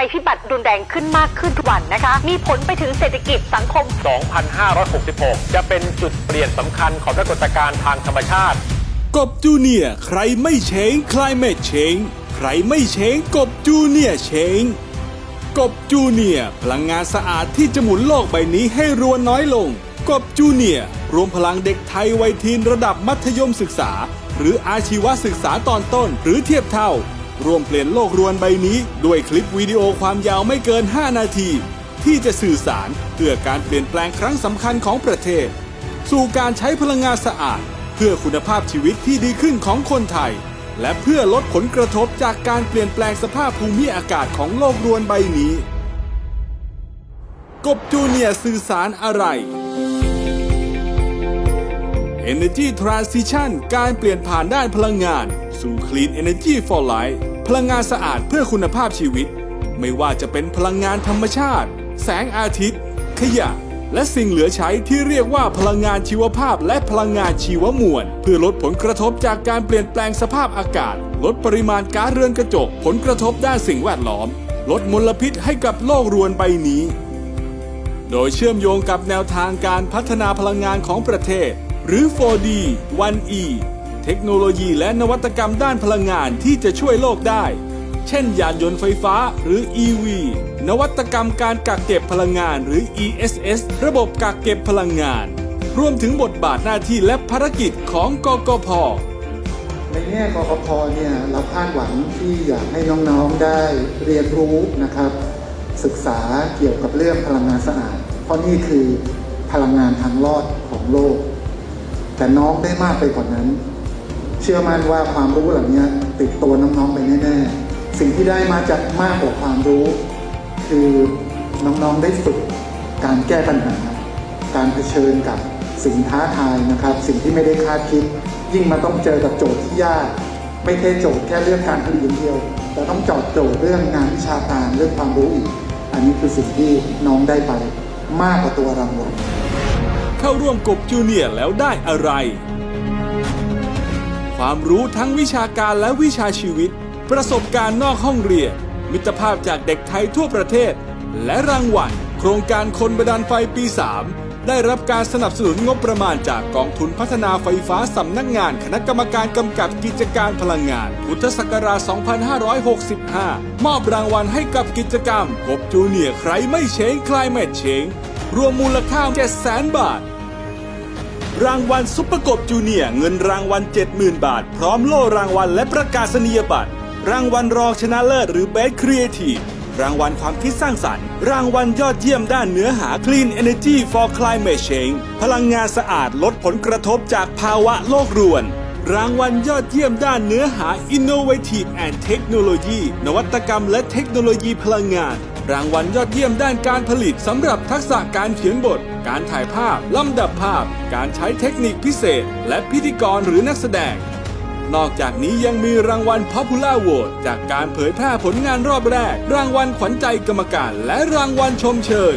ภัยพิบัติรุนแรงขึ้นมากขึ้นทุกวันนะคะ มีผลไปถึงเศรษฐกิจสังคม 2566 จะเป็นจุดเปลี่ยนสำคัญของปรากฏการณ์ทางธรรมชาติ กบจูเนียร์ใครไม่เชง climate change ใครไม่เชงกบจูเนียร์เชงกบจูเนียร์พลังงานสะอาดที่จะหมุนโลกใบนี้ให้รวนน้อยลง กบจูเนียร์รวมพลังเด็กไทยวัยทีนระดับมัธยมศึกษา หรืออาชีวศึกษาตอนต้น หรือเทียบเท่า ร่วมเปลี่ยนโลกรวนใบนี้ ด้วยคลิปวิดีโอความยาวไม่เกิน 5 นาที ที่จะสื่อสารเพื่อการเปลี่ยนแปลงครั้งสำคัญของประเทศ สู่การใช้พลังงานสะอาด เพื่อคุณภาพชีวิตที่ดีขึ้นของคนไทย และเพื่อลดผลกระทบจากการเปลี่ยนแปลงสภาพภูมิอากาศของโลกรวนใบนี้ กบจูเนียสื่อสารอะไร Energy Transition การเปลี่ยนผ่านด้านพลังงาน สู่ Clean Energy for Life พลังงานสะอาดเพื่อคุณภาพชีวิต ไม่ว่าจะเป็นพลังงานธรรมชาติ แสงอาทิตย์ ขยะ และสิ่งเหลือใช้ที่เรียกว่าพลังงานชีวภาพและพลังงานชีวมวล เพื่อลดผลกระทบจากการเปลี่ยนแปลงสภาพอากาศ ลดปริมาณก๊าซเรือนกระจก ผลกระทบด้านสิ่งแวดล้อม ลดมลพิษให้กับโลกรวนใบนี้ โดยเชื่อมโยงกับแนวทางการพัฒนาพลังงานของประเทศ หรือ 4D 1E เทคโนโลยีและนวัตกรรมด้านพลังงานที่จะช่วยโลกได้ เช่น ยานยนต์ไฟฟ้าหรือ EV นวัตกรรมการกักเก็บพลังงานหรือ ESS ระบบกักเก็บพลังงาน รวมถึงบทบาทหน้าที่และภารกิจของกกพในแง่กกพเนี่ยเราคาดหวังที่อยากให้น้องๆได้เรียนรู้นะครับ ศึกษาเกี่ยวกับเรื่องพลังงานสะอาด เพราะนี่คือพลังงานทางรอดของโลก แต่น้องได้มากไปกว่านั้น เชื่อมั่นว่าความรู้เหล่านี้ติดตัวน้องๆไปแน่ๆ สิ่งที่ได้มาจากมากกว่าความรู้ คือน้องๆได้ฝึกการแก้ปัญหา การเผชิญกับสิ่งท้าทายนะครับ สิ่งที่ไม่ได้คาดคิด ยิ่งมาต้องเจอกับโจทย์ที่ยาก ไม่แค่โจทย์แค่เรื่องการผลิตอย่างเดียว แต่ต้องจอดโจทย์เรื่องงานวิชาการเรื่องความรู้อีก อันนี้คือสิ่งที่น้องได้ไปมากกว่าตัวรางวัลเข้าร่วมกบจูเนียร์แล้วได้อะไร ความรู้ทั้งวิชาการและวิชาชีวิต ประสบการณ์นอกห้องเรียน มิตรภาพจากเด็กไทยทั่วประเทศ และรางวัลโครงการคนบันดาลไฟปี 3 ได้รับการสนับสนุนงบประมาณจากกองทุนพัฒนาไฟฟ้าสำนักงานคณะกรรมการกำกับกิจการพลังงาน พุทธศักราช 2565 มอบรางวัลให้กับกิจกรรมกบจูเนียร์ใครไม่เชงคลายแมทเชงรวมมูลค่า 700,000 บาท รางวัลซุปเปอร์กบจูเนียร์เงินรางวัล 70,000 บาท พร้อมโล่รางวัลและประกาศนียบัตร รางวัลรองชนะเลิศหรือ Best Creative รางวัลความคิดสร้างสรรค์ รางวัลยอดเยี่ยมด้านเนื้อหา Clean Energy for Climate Change พลังงานสะอาดลดผลกระทบจากภาวะโลกรวน รางวัลยอดเยี่ยมด้านเนื้อหา Innovative and Technology นวัตกรรมและเทคโนโลยีพลังงาน รางวัลยอดเยี่ยมด้านการผลิตสำหรับทักษะการเขียนบท การถ่ายภาพ ลำดับภาพ การใช้เทคนิคพิเศษ และพิธีกรหรือนักแสดง นอกจากนี้ยังมีรางวัล Popular Vote จากการเผยแพร่ผลงานรอบแรก รางวัลขวัญใจกรรมการ และรางวัลชมเชย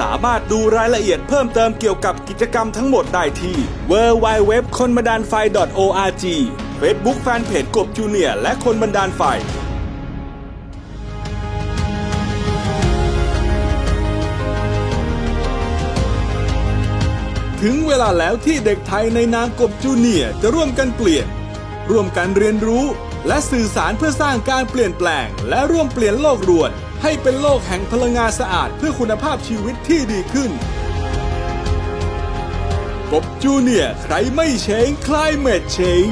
สามารถดูรายละเอียดเพิ่มเติมเกี่ยวกับกิจกรรมทั้งหมดได้ที่ w w w คนบันดาลไฟ .org Facebook Fanpage กบจูเนียและคนบันดาลไฟ ถึงเวลาแล้วที่เด็กไทยในนามกบจูเนียจะร่วมกันเปลี่ยน ร่วมกันเรียนรู้ และสื่อสารเพื่อสร้างการเปลี่ยนแปลง และร่วมเปลี่ยนโลกรวน ให้เป็นโลกแห่งพลังงานสะอาดเพื่อคุณภาพชีวิตที่ดีขึ้น กบจูเนียใครไม่เชงคลายเมดเชง